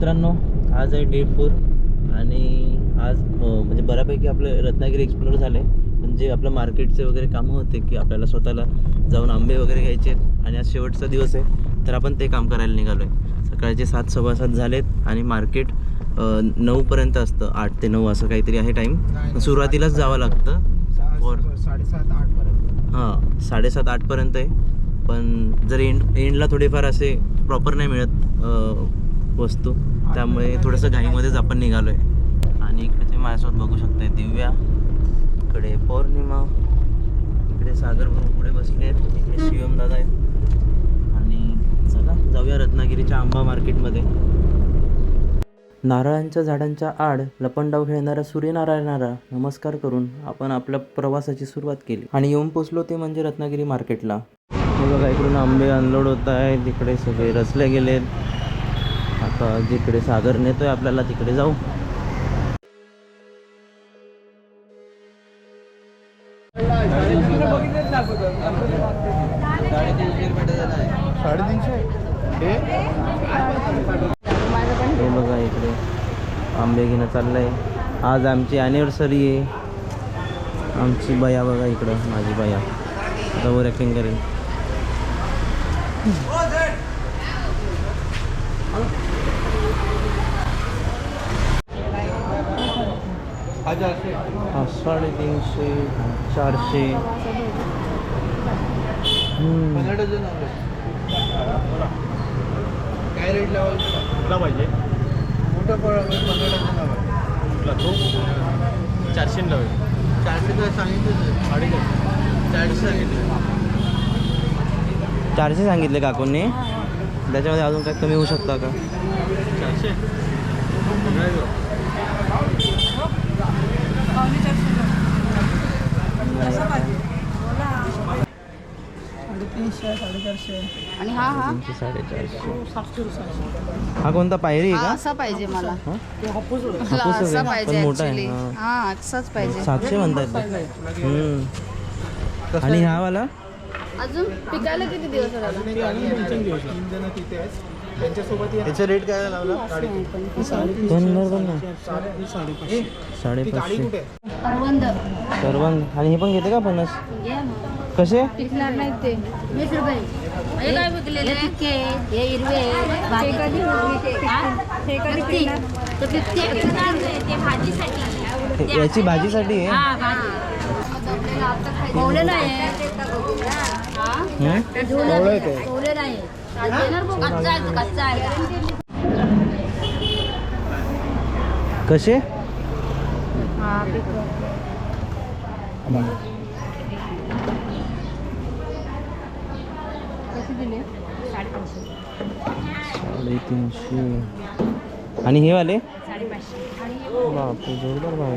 मित्रांनो आज आहे डे फोर आणि आज म्हणजे बऱ्यापैकी आपले रत्नागिरी एक्सप्लोर झाले. म्हणजे आपलं मार्केटचे वगैरे कामं होते की आपल्याला स्वतःला जाऊन आंबे वगैरे घ्यायचे आहेत आणि आज शेवटचा दिवस आहे तर आपण ते काम करायला निघालो आहे सकाळचे सात सव्वा सात झालेत आणि मार्केट नऊपर्यंत असतं आठ ते नऊ असं काहीतरी आहे टाईम सुरुवातीलाच जावं लागतं वर- साडेसात आठ पर्यंत. हां साडेसात आठपर्यंत आहे. पण जर एंड एंडला थोडेफार असे प्रॉपर नाही मिळत वस्तू. त्यामुळे थोडंसं घाईमध्येच आपण निघालो आहे आणि इकडे तुम्ही माझ्यासोबत बघू शकताय दिव्या. इकडे पौर्णिमा. इकडे सागर भाऊ पुढे बसले आहेत. इकडे शिवम दादा आहेत. आणि चला जाऊया रत्नागिरीच्या आंबा मार्केटमध्ये. नारळांच्या झाडांच्या आड लपंडाव खेळणाऱ्या सूर्यनारायणाला नमस्कार करून आपण आपल्या प्रवासाची सुरुवात केली. आणि येऊन पोचलो ते म्हणजे रत्नागिरी मार्केटला. बघा इकडून आंबे अनलोड होत आहे तिकडे सगळे रचले गेलेत. आता जिकडे सागर नेतोय आपल्याला तिकडे जाऊ. हे बघा इकडे आंबे घेणं चाललंय. आज आमची ॲनिव्हर्सरी आहे. आमची बया बघा इकडं माझी बया. आता वर करेल हा साडेतीनशे चारशे. काय रेट पाहिजे? मोठं फळ पंधरा तो? चारशे लावेल चारशे तर सांगितलं चारशे सांगितलं चारशे सांगितले काकूंनी. त्याच्यामध्ये अजून काय कमी होऊ शकता का? चारशे. साडेतीनशे साडेचारशे आणि हा हा तीनशे साडेचारशे हा कोणता पायरी हा आहे असा पाहिजे मला का हा? मला हापूसच असा आहे, पाहिजे पण मोठा आहे, ऍक्च्युली हा. हा असाच पाहिजे सातशे म्हणतात ते. हम्म. आणि हा वाला अजून पिकायला किती दिवस लागतात? तीन जण तिथे आहेत त्यांच्यासोबत याचा रेट काय लावला? साडेपाचशे. करवंद आणि हे पण घेते का फणस घ्या मग. कसे? पिकणार नाही ते. वीस रुपये. हे काय विकलेले हे हिरवे हे- याची भाजीसाठी आहे? आहे. कच्चा आहे कच्चा आहे. कसे हा पिकलं. कसे दिले. साडेतीनशे. आणि हे वाले? बापरे जोरदार भाव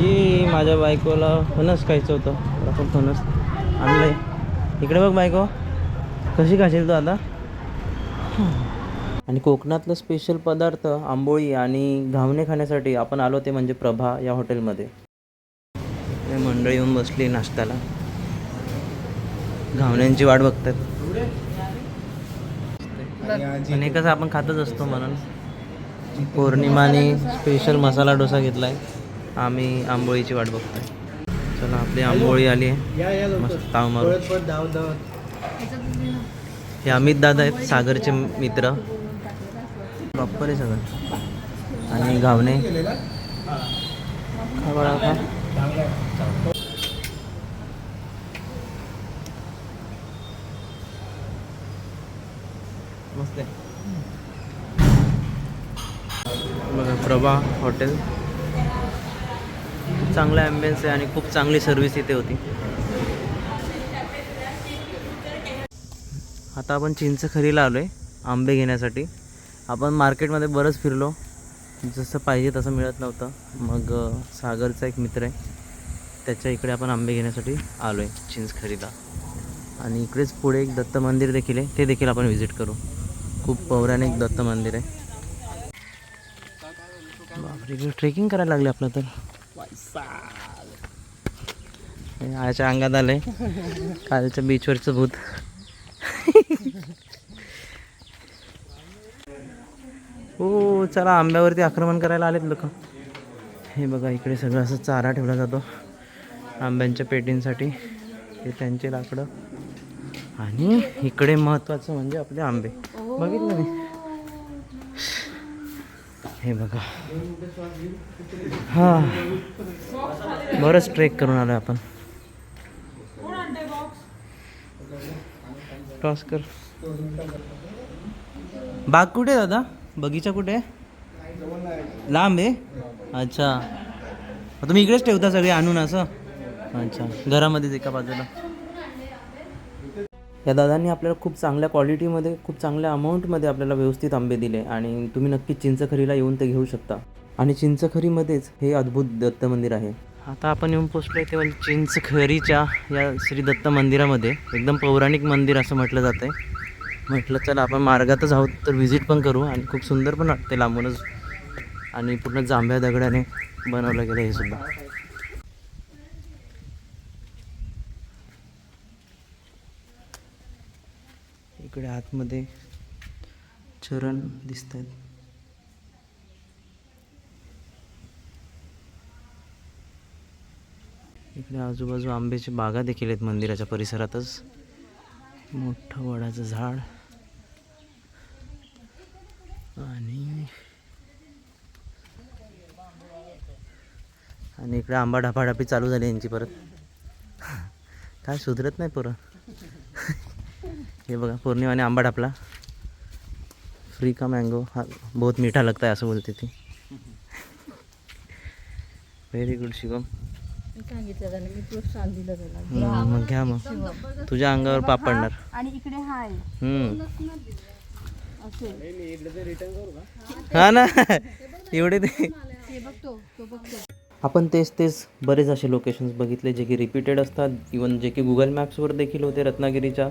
ये माझ्या बायकोला फणस खायचं होतं. मला पण फणस आणलंय. इकडे बघ बायको. कशी खाशील तू आता? आणि कोकणातलं स्पेशल पदार्थ आंबोळी आणि घावणे खाण्यासाठी आपण आलो ते म्हणजे प्रभा या हॉटेलमध्ये मंडळी येऊन बसली नाश्त्याला. घावण्यांची वाट बघतात. आणि कसं आपण खातच असतो म्हणून. पौर्णिमाने स्पेशल मसाला डोसा घेतलाय. आम्ही आंबोळीची वाट बघतोय. चला आपली आंबोळी आली आहे. मस्त ताव मारू हे अमित दादा आहेत सागरचे मित्र. प्रॉपर आहे सगळं. आणि घावणे खा बाळा, खा. मस्त आहे बघा हॉटेल. चांगला ॲम्बियन्स आहे आणि खूप चांगली सर्व्हिस इथे होती. आता आपण चिंचखरीला आलो आहे आंबे घेण्यासाठी. आपण मार्केटमध्ये बरंच फिरलो. जसं पाहिजे तसं मिळत नव्हतं. मग सागरचा एक मित्र आहे. त्याच्या इकडे आपण आंबे घेण्यासाठी आलो आहे चिंचखरीला आणि इकडेच पुढे एक दत्त मंदिर देखील आहे. ते देखील आपण व्हिजिट करू. खूप पौराणिक दत्त मंदिर आहे. रेग्युलर ट्रेकिंग करायला लागले आपलं तर. आयच्या अंगात आलंय. कालच्या बीचवरचं भूत. हो चला आंब्यावरती आक्रमण करायला आलेत लोक. हे बघा इकडे सगळं असं चारा ठेवला जातो. आंब्यांच्या पेटींसाठी. हे त्यांचे लाकडं. आणि इकडे महत्त्वाचं म्हणजे आपले आंबे. बघितलं मी. हे बघा. हां. बरंच ट्रेक करून आलो आपण. टॉस कर. बाग कुठे आहे दादा? बगीचा कुठे आहे? लांब आहे? अच्छा. तुम्ही इकडेच ठेवता सगळे आणून असं? अच्छा. घरामध्येच एका बाजूला. या दादांनी आपल्याला खूप चांगल्या क्वालिटीमध्ये खूप चांगल्या अमाऊंटमध्ये आपल्याला व्यवस्थित आंबे दिले आणि तुम्ही नक्की चिंचखरीला येऊन ते घेऊ शकता. आणि चिंचखरीमध्येच हे अद्भुत दत्त मंदिर आहे. आता आपण येऊन पोचलो आहे तेव्हा चिंचखरीच्या या श्री दत्त मंदिरामध्ये. एकदम पौराणिक मंदिर असं म्हटलं जातं आहे म्हटलं चला आपण मार्गातच आहोत तर व्हिजिट पण करू आणि खूप सुंदर पण वाटते लांबूनच. आणि पूर्ण जांभ्या दगडाने बनवलं गेलं हे सुद्धा. इकडे आतमध्ये चरण दिसत आहेत इकडे आजूबाजू आंब्याची बागा देखील आहेत मंदिराच्या परिसरातच. मोठं वडाचं झाड. आणि आणि इकडे आंबा ढापाढापी चालू झाली यांची परत. काय सुधरत नाही परत हे बघा पौर्णिमाने आंबा ढापला. फ्री का मँगो हा बहुत मीठा लगता है असं बोलते ती. Very good Shivam. मग घ्या मग. तुझ्या अंगावर पाप पडणार. आणि इकडे. असे. हा ना. एवढे ते. हे बघतो तो बघतो आपण तेच तेच बरेच असे लोकेशन्स बघितले जे की रिपीटेड असतात. इवन जे की गुगल मॅप्सवर देखील होते रत्नागिरीच्या.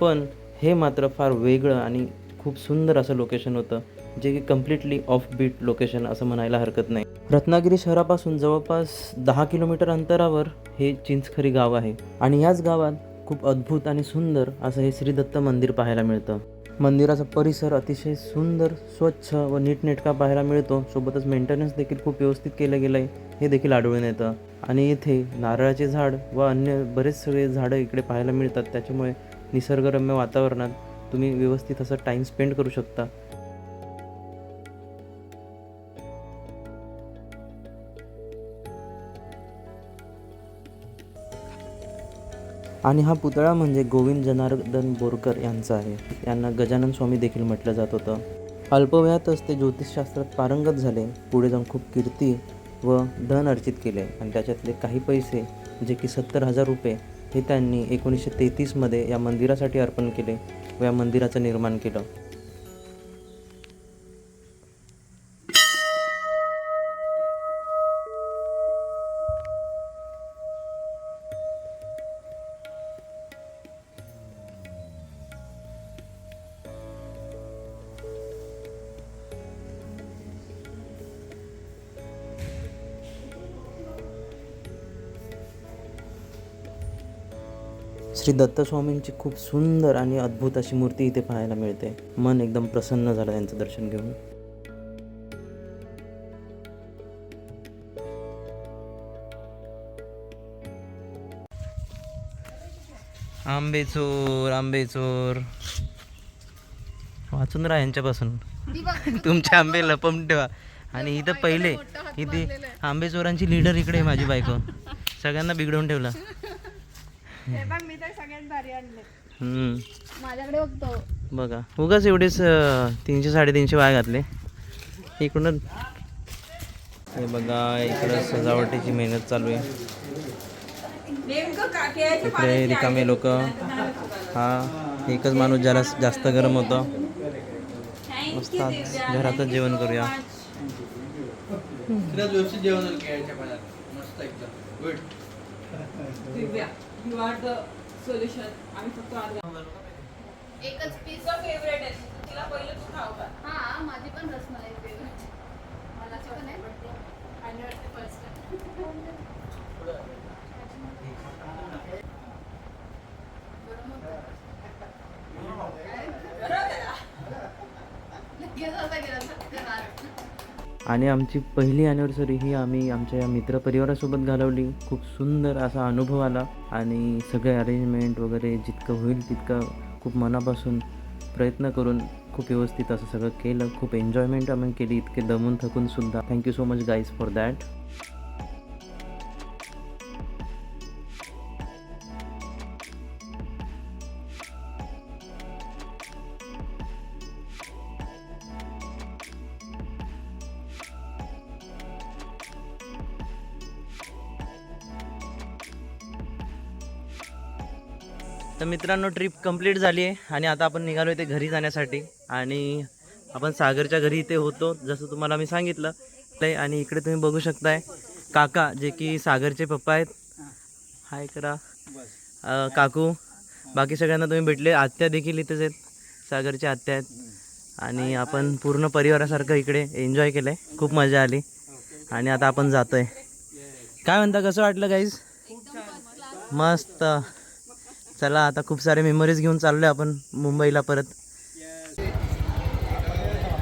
पण हे मात्र फार वेगळं आणि खूप सुंदर असं लोकेशन होतं जे की कम्प्लिटली ऑफ बीट लोकेशन असं म्हणायला हरकत नाही. रत्नागिरी शहरापासून जवळपास दहा किलोमीटर अंतरावर हे चिंचखरी गाव आहे आणि याच गावात खूप अद्भुत आणि सुंदर असं हे श्रीदत्त मंदिर पाहायला मिळतं. मंदिराचा परिसर अतिशय सुंदर स्वच्छ व नीटनेटका पाहायला मिळतो. सोबतच मेंटेनन्स देखील खूप व्यवस्थित केलं गेलं आहे हे देखील आढळून येतं. आणि इथे नारळाचे झाड व अन्य बरेच सगळे झाडं इकडे पाहायला मिळतात त्याच्यामुळे निसर्गरम्य वातावरणात तुम्ही व्यवस्थित असं टाईम स्पेंड करू शकता. आणि हा पुतळा म्हणजे गोविंद जनार्दन बोरकर यांचा आहे. यांना गजानन स्वामी देखील म्हटलं जात होतं. अल्पवयातच ते ज्योतिषशास्त्रात पारंगत झाले. पुढे जाऊन खूप कीर्ती व धन अर्जित केले. आणि त्याच्यातले काही पैसे जे की सत्तर हजार रुपये हे त्यांनी एकोणीसशे तेहतीसमध्ये या मंदिरासाठी अर्पण केले व या मंदिराचं निर्माण केलं. श्री दत्तस्वामींची खूप सुंदर आणि अद्भुत अशी मूर्ती इथे पाहायला मिळते. मन एकदम प्रसन्न झालं त्यांचं दर्शन घेऊन. आंबेचोर आंबेचोर. वाचून राहा यांच्यापासून. तुमचे आंबे लपवून ठेवा. आणि इथं पहिले इथे आंबेचोरांची लीडर इकडे आहे माझी बायको. सगळ्यांना बिघडवून ठेवला. हम्म. माझ्याकडे बघतो बघा. उगाच एवढेच अं, तीनशे साडेतीनशे वाय घातले. इकडून हे बघा इकडं सजावटीची मेहनत चालू आहे. इकडे रिकामे लोक. हा एकच माणूस ज्याला जास्त गरम होतं. मस्त आज घरातच जेवण करूया. व्यवस्थित जेवण झालं केळ्याच्या पाण्यात. मस्त एकदम. गुड एकच पीस फेवरेट आहे. तिला पहिलं तू खाऊ का? हा माझी पण रसमलाई फेवरेट मला पण आहे. आणि वाटते फर्स्ट आणि आमची पहिली ॲनिव्हर्सरी ही आम्ही आमच्या मित्रपरिवारासोबत घालवली. खूप सुंदर असा अनुभव आला. आणि सगळे अरेंजमेंट वगैरे जितकं होईल तितकं खूप मनापासून प्रयत्न करून खूप व्यवस्थित असं सगळं केलं. खूप एन्जॉयमेंट आम्ही केली. इतके दमून थकून सुद्धा. Thank you so much guys for that तर मित्रांनो ट्रिप कंप्लीट झाली आहे आणि आता आपण निघालो ते घरी जाण्यासाठी. आणि आपण सागरच्या घरी इथे होतो जसं तुम्हाला मी सांगितलं. ते आणि इकडे तुम्ही बघू शकताय काका जे की सागरचे पप्पा आहेत. हाय करा. काकू बाकी सगळ्यांना तुम्ही भेटले. आत्या देखील इथेच आहेत सागरचे आत्या आहेत. आणि आपण पूर्ण परिवारासारखं इकडे एन्जॉय केलं आहे खूप मजा आली. आणि आता आपण जातोय. काय म्हणता कसं वाटलं गाईज मस्त. चला आता खूप सारे मेमरीज घेऊन चाललोय आपण मुंबईला परत.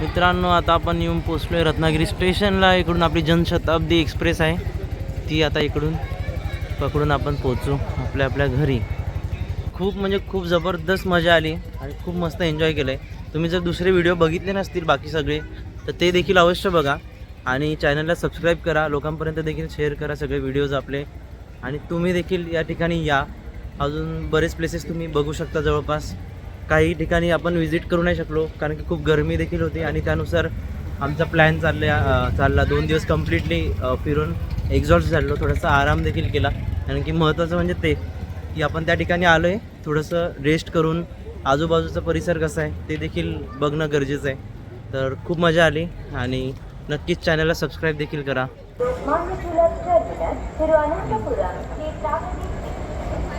मित्रांनो आता आपण येऊन पोचलोय रत्नागिरी स्टेशनला. इकडून आपली जनशताब्दी एक्सप्रेस आहे. ती आता इकडून पकडून आपण पोचू आपल्या आपल्या घरी. खूप म्हणजे खूप जबरदस्त मजा आली आणि खूप मस्त एन्जॉय केलं आहे तुम्ही जर दुसरे व्हिडिओ बघितले नसतील बाकी सगळे तर ते देखील अवश्य बघा. आणि चॅनलला सबस्क्राईब करा. लोकांपर्यंत देखील शेअर करा सगळे व्हिडिओज आपले. आणि तुम्ही देखील या ठिकाणी या. अजून बरेच प्लेसेस तुम्ही बघू शकता जवळपास. काही ठिकाणी आपण व्हिजिट करू नाही शकलो कारण की खूप गरमी देखील होती आणि त्यानुसार आमचा प्लॅन चालला चालला. दोन दिवस कम्प्लिटली फिरून एक्झॉस्ट झालो थोडासा आराम देखील केला. कारण की महत्त्वाचं म्हणजे ते की आपण त्या ठिकाणी आलो आहे थोडंसं रेस्ट करून आजूबाजूचा परिसर कसा आहे ते देखील बघणं गरजेचं आहे. तर खूप मजा आली आणि नक्कीच चॅनलला सबस्क्राईब देखील करा.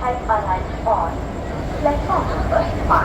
ให้บาลานซ์ก่อนและก็เปิดฝา